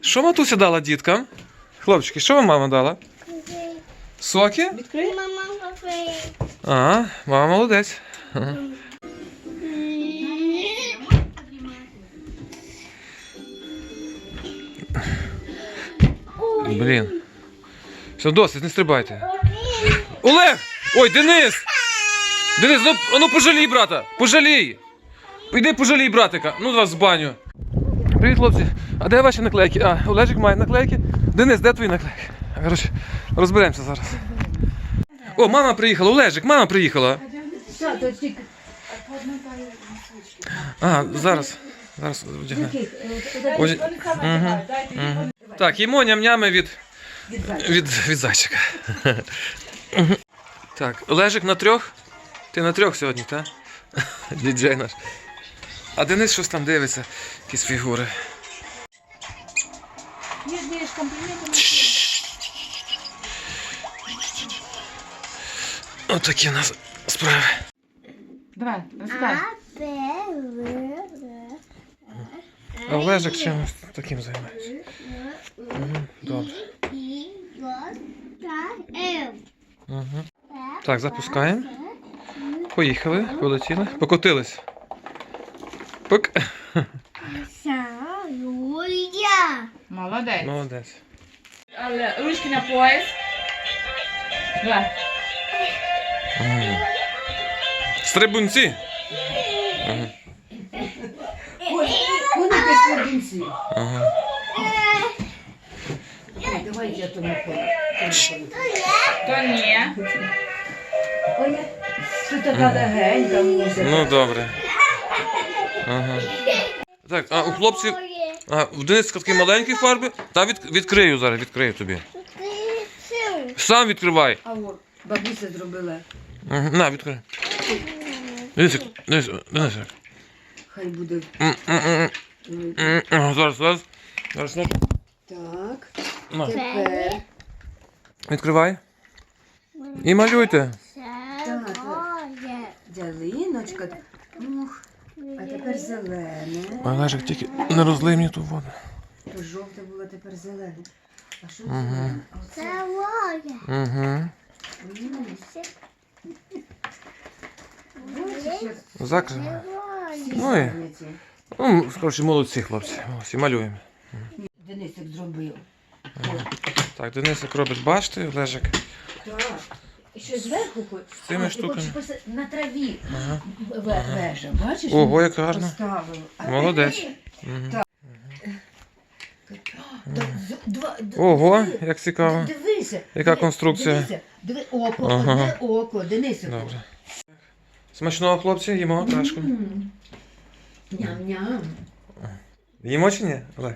Що матуся дала діткам? Хлопчики, що вам мама дала? Соки? Відкрий. Мама кафе. А, мама молодець. Ага. Блін. Все, досить, не стрибайте. Олег! Ой, Денис! Денис, ну, ну пожалій брата! Пожалій! Іди пожалій братика, ну вас в баню. Привіт, хлопці. А де ваші наклейки? А, Олежик має наклейки. Денис, де твої наклейки? Коротше, розберемося зараз. О, мама приїхала, Олежик, мама приїхала. А, зараз. Зараз. Мгм. Так, їмо ням-нями від, від, від зайчика. Так, Олежик на трьох? Ти на трьох сьогодні, так? Діджей наш. А Денис щось там дивиться, якісь фігури. Отакі у нас справи. Давай, розкай. А Олежик чимось таким займається. Добре. Так, запускаємо. Поїхали, полетіли, покотились. Пик. Молодець. Молодець. Але ручки на пояс. Давай. Мгм. Стрибунці. Ага. Давай я тому поїду. То ні. Що така легенька. Ну добре. Ага. Так, а у хлопців. А, в Дениска такі маленькі фарби. Та від, відкрию зараз, відкрию тобі. Сам відкривай. А от, бабуся зробила. Ага, На, відкрий. Денисик, Денис, Денисик. Хай буде. М, м, м, м. Ага, Зараз, зараз. Зараз. на. Так, На. тепер. Відкривай. І малюйте. Ялиночка. Ух, а тепер зелене. Олежик, тільки не розлий мені ту воду. То жовте було, тепер зелене. А що зелене? А оце. Угу. М, бачиш, як Закрив. всі Ну і-. Ну, коротше, молодці, хлопці. Молодці, малюємо. Денисик зробив. Так, Денисик робить башти, Олежик. Так. Ще зверху хоч. цими А, ти штуками. хочеш на траві Ага. ве- вежа, бачиш? Ого, як гарно. Поставив. А Молодець. Мгм. Так, з- два- д- Ого, диви- як цікаво. Дивися. Яка диви- конструкція? Дивися, диви око, Ага. одне око, Денисику. Добре. Смачного, хлопці, їмо кашку. М. Ням-ням. Їмо чи ні? Олег?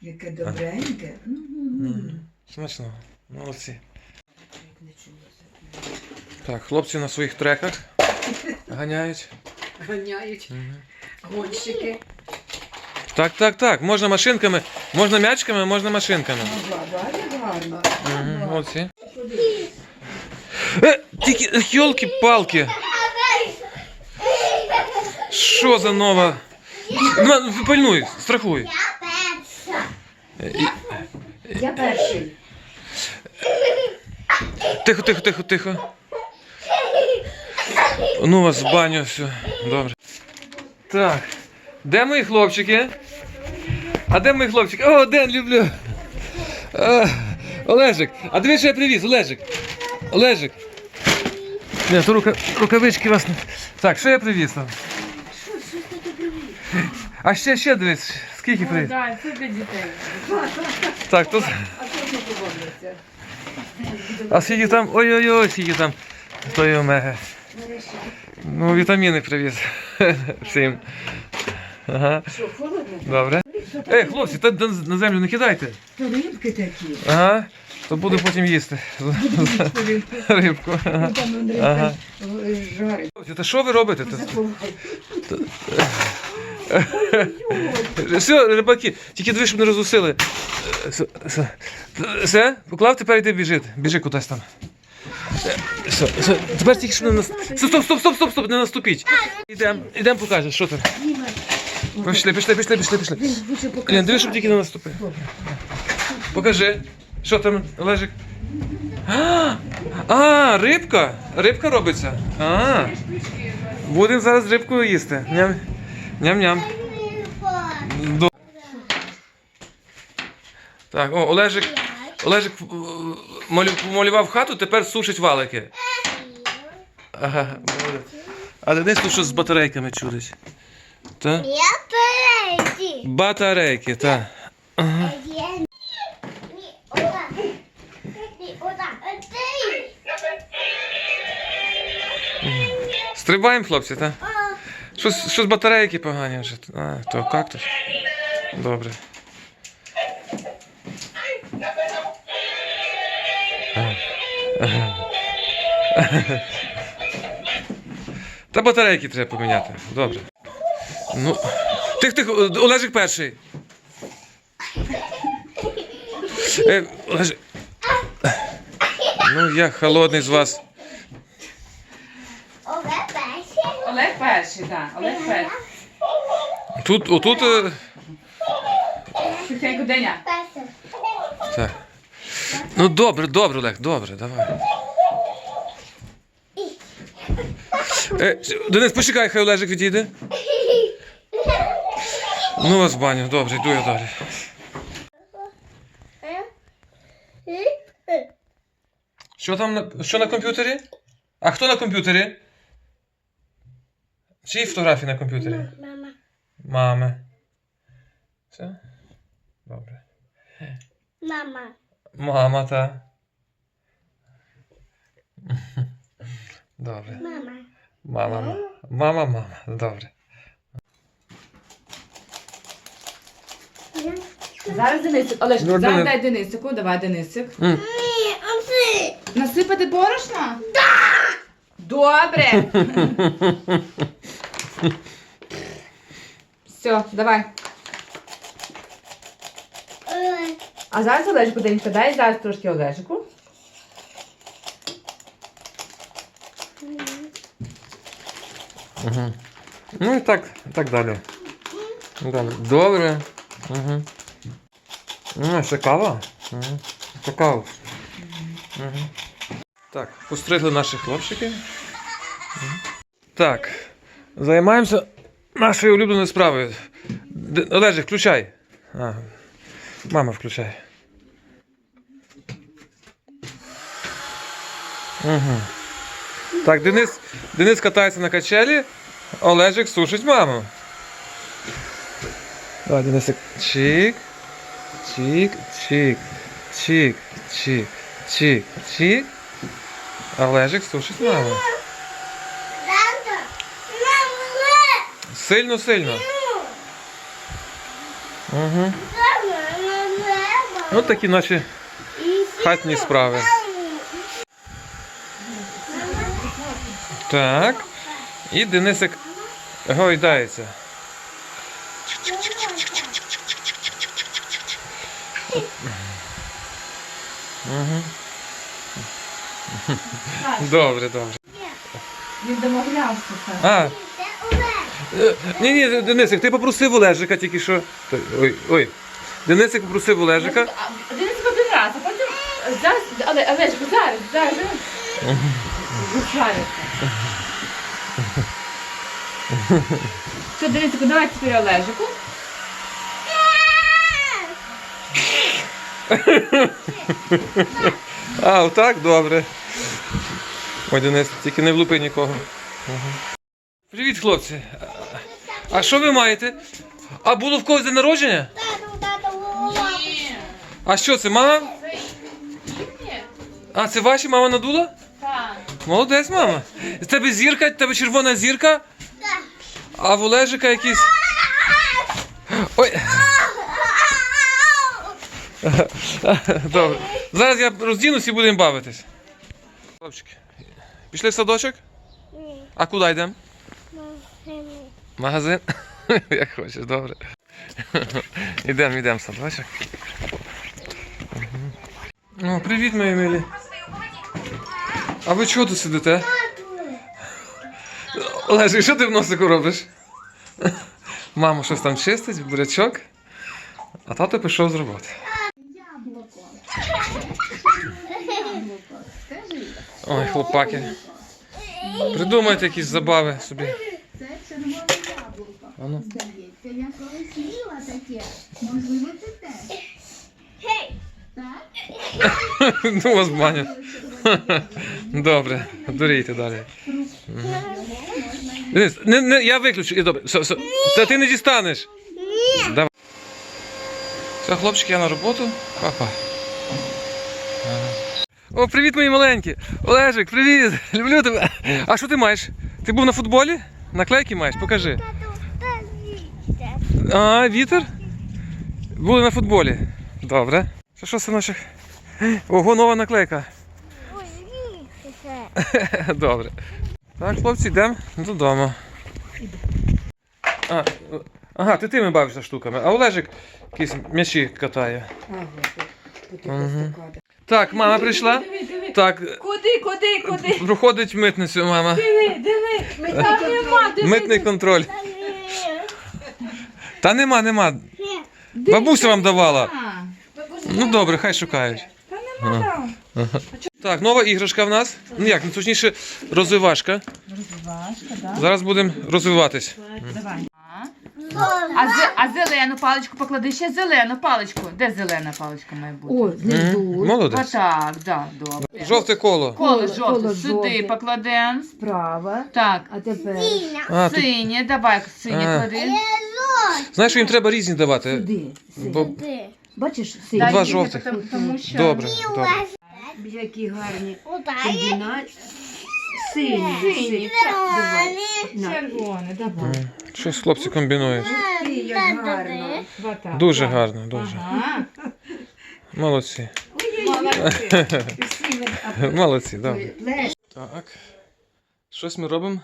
Яке добреньке. М. Смачного. Молодці. Не. Так, хлопці на своїх треках ганяють. Ганяють Мгм. гонщики. Так, так, так. Можна машинками, можна м'ячками, можна машинками. Бачиш, гарно. Мгм, Ага. Молодці. Е, тільки йолки-палки. Що за нова? На, Пильнуй, страхуй. Е, і- Я перший. Тихо, тихо, тихо, тихо. Ну вас в баню, все. Добре. Так. Де мої хлопчики? А де мої хлопчики? О, Ден, люблю. А, Олежик, а диви, що я привіз, Олежик. Олежик. Ні, то рука, рукавички вас не. Так, що я привіз там? А ще, ще дивись, скільки привіз? Так, це для дітей. Так, тут. А що не поводиться? А скільки там. Ой-ой-ой, скільки там тої омеги. Ну, вітаміни привіз. Всім. Ага, Що, холодно? добре. Ей, хлопці, та на землю не кидайте. То рибки такі. Ага. То буду потім їсти. Рибку. Ага. Ага. жарить. Та що ви робите? Та-. Все, рибаки, тільки дві, щоб не розусили. Все, поклав, тепер йди біжи. Біжи кудись там. Все, все. Тепер тільки щоб не нас... Стоп, стоп, стоп, стоп, стоп, не наступіть. Ідем, ідем покажеш, що там. Пішли, пішли, пішли, пішли, пішли. Лен, диви, щоб тільки не наступив. Покажи. Що там лежить? А, а, рибка. Рибка робиться. А. Будемо зараз рибкою їсти. Ням. Ням-ням. До- Так, о, Олежик. Олежик е, малю- малював хату, тепер сушить валики. Ага, молодець. А Денис тут щось з батарейками чудить. Так? Я. Батарейки, так. Ні. Ні, отак. Ти. Стрибаємо, хлопці, так? О, Щось, щось батарейки погані вже. А, то кактус. Добре. Та батарейки треба поміняти. Добре. Ну. Тих, тих, Олежик перший. Е, Олежик. Ну, я холодний з вас. Перший, так. Олег перший. Тут, отут. е, Тихенько, Деня. Перше. Так. Ну добре, добре, Олег, добре, давай. Е, Денис, почекай, хай Олежик відійде. Ну вас в баню, добре, йду я далі. Що там на, що на комп'ютері? А хто на комп'ютері? Чиї фотографії на комп'ютері? Мама. Мами. Все? Добре. Мама. Мама, та. Добре. Мама. Мама, ма- мама, мама. Добре. Зараз Денисик. Олеж, Ну, зараз дай Денисику, давай Денисик. М. Ні, оси. Насипати борошно? Так! Добре. Все, давай. А зараз Олежику Денька, дай зараз трошки Олежику. Угу. Ну і так, так далі. Добре. Добре. Угу. Ну, ще кава. Угу. Какао. Угу. Так, постригли наші хлопчики. Мгм. Так. Займаємося нашою улюбленою справою. Олежик, включай. А, мама, включай. Угу. Так, Денис, Денис катається на качелі, Олежик сушить маму. Давай, Денисик. Чик. Чик, чик, чик, чик, чик, чик. Олежик сушить маму. Мама. Сильно, сильно. Угу. Ось такі наші хатні справи. Так. І Денисик гойдається. Угу. Добре, добре. Він домовлявся. А, Ні, ні, Денисик, ти попросив Олежика тільки що. Ой, ой. Денисик попросив Олежика. А, Денисик один раз, а потім зараз, але Олежику, зараз, зараз. зараз. Зачариться. Все, Денисику, давай тепер Олежику. А, отак, добре. Ой, Денис, тільки не влупи нікого. Привіт, хлопці. А що ви маєте? А було в когось день народження? А що це, мама? А, це ваші мама надула? Так. Молодець, мама. З тебе зірка, в тебе червона зірка, Так. а в Олежика якийсь. Ой. Добре. Зараз я роздінусь і будемо бавитись. Хлопчики, пішли в садочок? Ні. А куди йдемо? Магазин? Як хочеш, добре. Ідемо, йдемо в садочок. О, привіт, мої милі. А ви чого тут сидите? Олежик, що ти в носику робиш? Мама щось там чистить, бурячок. А тато пішов з роботи. Ой, хлопаки. Придумайте якісь забави собі. Це червоне. Ану. Здається, я колись їла таке. Можливо, ти теж. Так? Ну, вас баню. Добре, дурійте далі. Денис, не, не, я виключу. І Добре, все, все. Та ти не дістанеш. Ні. Давай. Все, хлопчики, я на роботу. Папа. О, привіт, мої маленькі. Олежик, привіт. Люблю тебе. А що ти маєш? Ти був на футболі? Наклейки маєш? Покажи. А, вітер? Були на футболі. Добре. Це що, синочок? Ого, нова наклейка. Добре. Так, хлопці, йдемо додому. А, ага, ти тими бавишся штуками, а Олежик якісь м'ячі катає. Ага, Так, мама прийшла. Диви, диви. Так, Куди, куди, куди? проходить митницю, мама. Диви, диви. Там нема, диви. Митний контроль. Та нема, нема. Бабуся вам давала. А, Ну добре, хай шукають. Та нема там. Так, нова іграшка в нас. Ну як, ну точніше, розвивашка. Розвивашка, да? Зараз будемо розвиватись. Давай. А, зе- а зелену паличку поклади ще зелену паличку. Де зелена паличка має бути? О. Мгм, Молодець. Отак, да, добре. Жовте коло. Коло Коло- жовте коло сюди жовте. покладемо. Справа. Так, А тепер А, тут, синє, давай синє А. клади. Знаєш, що їм треба різні давати. сюди. Бо... Бачиш, Дай два жовтих. тому- Тому що Добре, добре. Які гарні комбінації. Сині. На. червоне, давай. Щось хлопці комбінують. Ти, як гарно. Дуже гарно, дуже. Ага. Молодці. Молодці. Молодці, добре. Так. Щось ми робимо.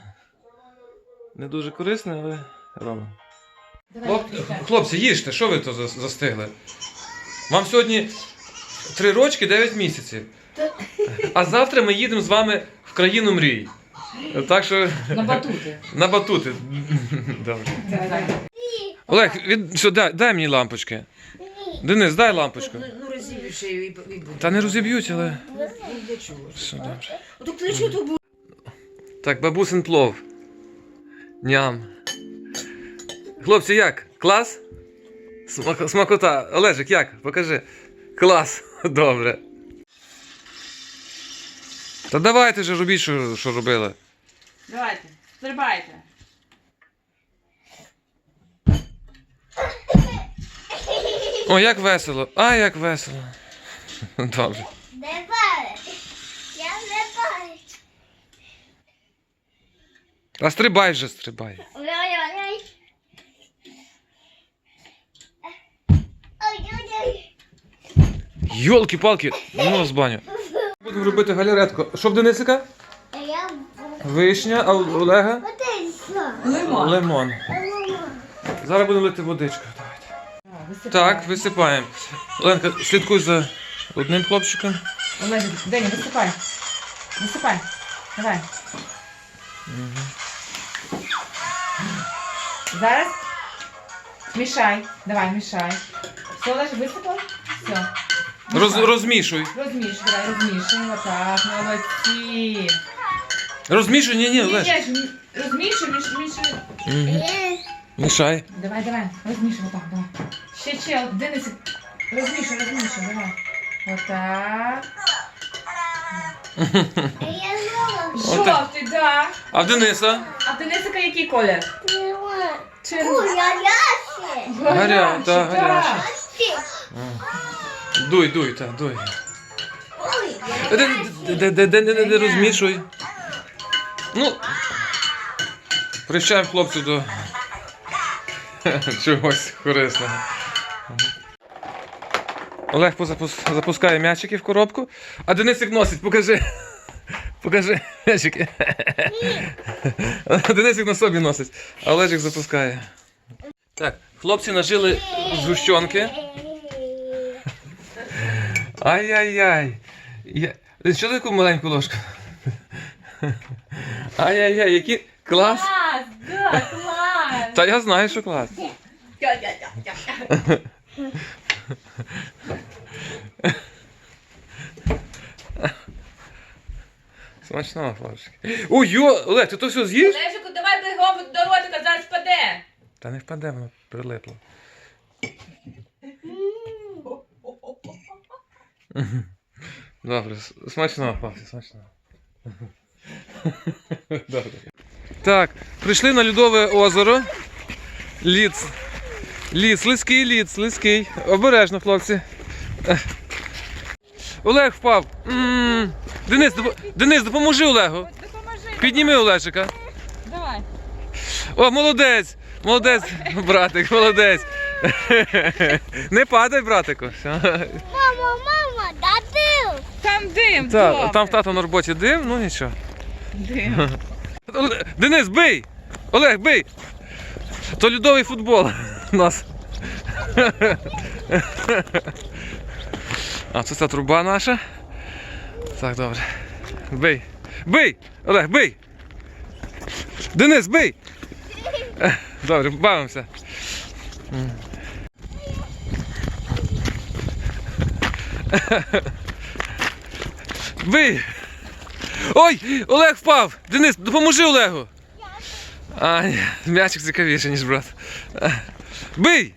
Не дуже корисне, але робимо. Хлоп... Хлопці, їжте, що ви то за- застигли? Вам сьогодні 3 рочки 9 місяців. А завтра ми їдемо з вами в країну мрій. Так що На батути. на батути. Добре. Олег, від... що, дай, дай мені лампочки. Денис, дай лампочку. Ну розіб'єш її і, і буде. Та не розіб'ють, але. Ну, для чого? Все добре. То буде. Так, бабусин плов. Ням. Хлопці, як? Клас? Смак- Смакота. Олежик, як? Покажи. Клас. Добре. Та давайте же робіть, що, що робили. Давайте, стрибайте. О, як весело. А, як весело. Добре. Не палець. Я не палець. А стрибай же, стрибай. Ой-ой-ой. Йолки-палки, ну з баню. Будемо робити галеретку. Що в Денисика? Я Вишня, а у Олега? Лимон. Лимон. Зараз будемо лити водичку. Давайте. Так, висипаємо. Оленка, слідкуй за одним хлопчиком. Олег, Деня, висипай. Висипай. Давай. Зараз мішай. Давай, мішай. Все, Олег, висипав? Все. Роз, розмішуй. Розмішуй, давай, розмішуй. Отак, молодці. Розмішуй, ні, ні, Ні, ні, розмішуй, міш, мішуй. Мгм. Мішай. Давай, давай, розмішуй, отак, давай. Ще, ще, Денисик, розмішуй, розмішуй, давай. Отак. Отак. Жовтий, да. А в Дениса? А в Денисика який колір? Ой, Червоний. Гарячий, гарячий. Дуй, дуй, так, дуй. Де, де, де, де, де, розмішуй. Ну. Привчаємо хлопців до чогось корисного. Олег запускає м'ячики в коробку, а Денисик носить, покажи. Покажи м'ячики. Денисик на собі носить, а Олежик запускає. Так, хлопці нажили згущенки. Ай-яй-яй. Я... Що таку маленьку ложку? Ай-яй-яй, які клас. Клас, да, клас. Та я знаю, що клас. Смачного, хлопчик. Ой, йо, Олег, ти то все з'їш? Олежику, давай бігом до ротика, зараз впаде. Та не впаде, воно прилипло. Добре, с- смачного, хлопці, смачного. Добре. Так, прийшли на льодове озеро. Лід. Лід, слизький лід, слизький. Обережно, хлопці. Олег впав. М, Денис, допо- Денис, допоможи Олегу. Підніми Олежика. Давай. О, молодець! Молодець, братик, молодець. Не падай, братику. Все. Там дим, Так, добре. там в тата на роботі дим, ну нічого. Дим. Оле- Денис, бий! Олег, бий! То льодовий футбол у нас. А, це ця труба наша. Так, добре. Бий! Бий! Олег, бий! Денис, бий! Добре, бавимося. Бий! Ой! Олег впав! Денис, допоможи Олегу! А, ні, м'ячик цікавіше, ніж брат. Бий!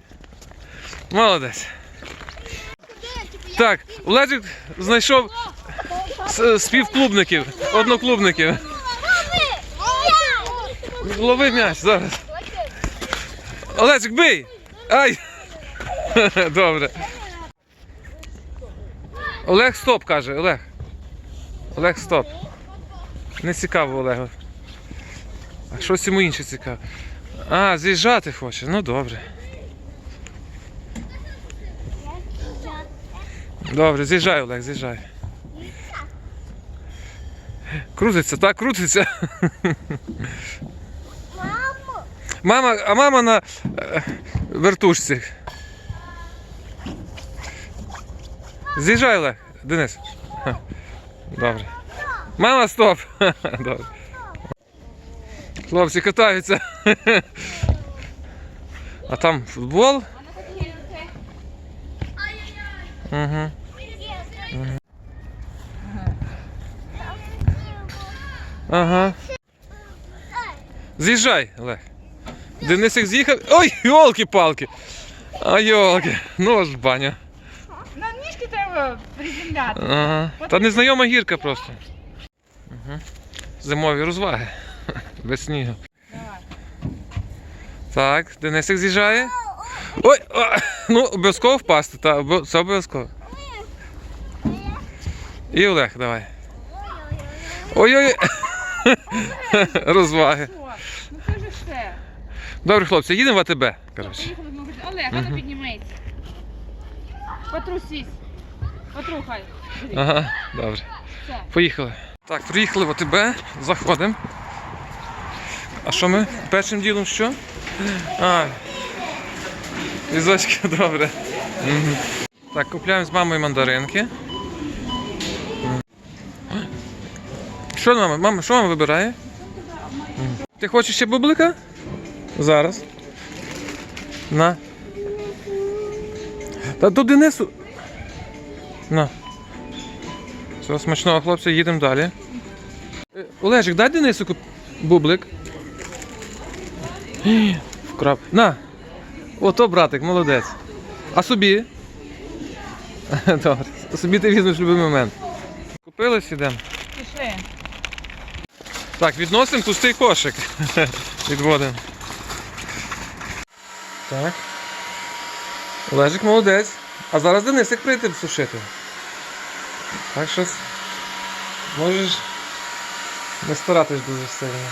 Молодець. Так, Олежик знайшов співклубників, одноклубників. Лови м'яч зараз. Олежик, бий! Ай! Добре. Олег стоп каже, Олег. Олег стоп. Не цікаво Олегу. А щось йому інше цікаво. А, з'їжджати хоче. Ну добре. Добре, з'їжджай, Олег, з'їжджай. Крутиться, так, крутиться. Мамо. Мама, а мама на е, вертушці. З'їжджай, Олег, Денис. Добре. Мама, стоп. Добре. Хлопці катаються. А там футбол. Угу. Ага. З'їжджай, Олег. Денисик з'їхав. Ой, йолки-палки. А йолки. Ну ж баня. Приземляти. Ага. Та незнайома гірка просто. Угу. Зимові розваги. Без снігу. Давай. Так, Денисик з'їжджає. Ой! а, ну, обов'язково впасти, та, це обов'язково. І Олег, давай. Ой-ой. Розваги. Ну це ж все. Добре, хлопці, їдемо в АТБ. Коротше. Олег, а ну піднімається. Потрусись. Потрухай. Ага, добре. Все. Поїхали. Так, приїхали в ОТБ, заходимо. А що ми? Першим ділом що? А, візочки, добре. Так, купляємо з мамою мандаринки. Що мама? Мама, що мама вибирає? Ти хочеш ще бублика? Зараз. На. Та до Денису. На. Все, смачного, хлопці, їдемо далі. Е, Олежик, дай Денису куп- бублик. Гі, Вкрав. На. Ото, братик, молодець. А собі? Добре. Собі ти візьмеш в будь-який момент. Купились, ідемо. Пішли. Так, відносимо пустий кошик. Відводимо. Так. Олежик молодець. А зараз Денисик прийде сушити. Так що можеш не старатись дуже сильно.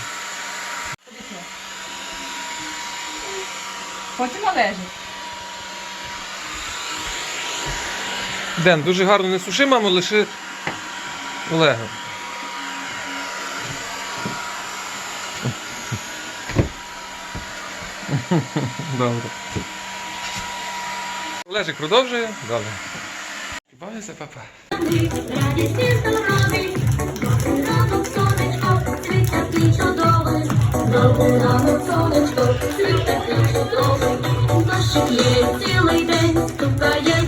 Потім Олежик. Ден, дуже гарно не суши, мамо, лиши Олегу. Добре. Олежик продовжує? Добре. Бавися, папа. Радісні здорові, ранок сонечко, світ такий чудовий, добрий ранок, сонечко, світе трохи, дощик є цілий день, стукає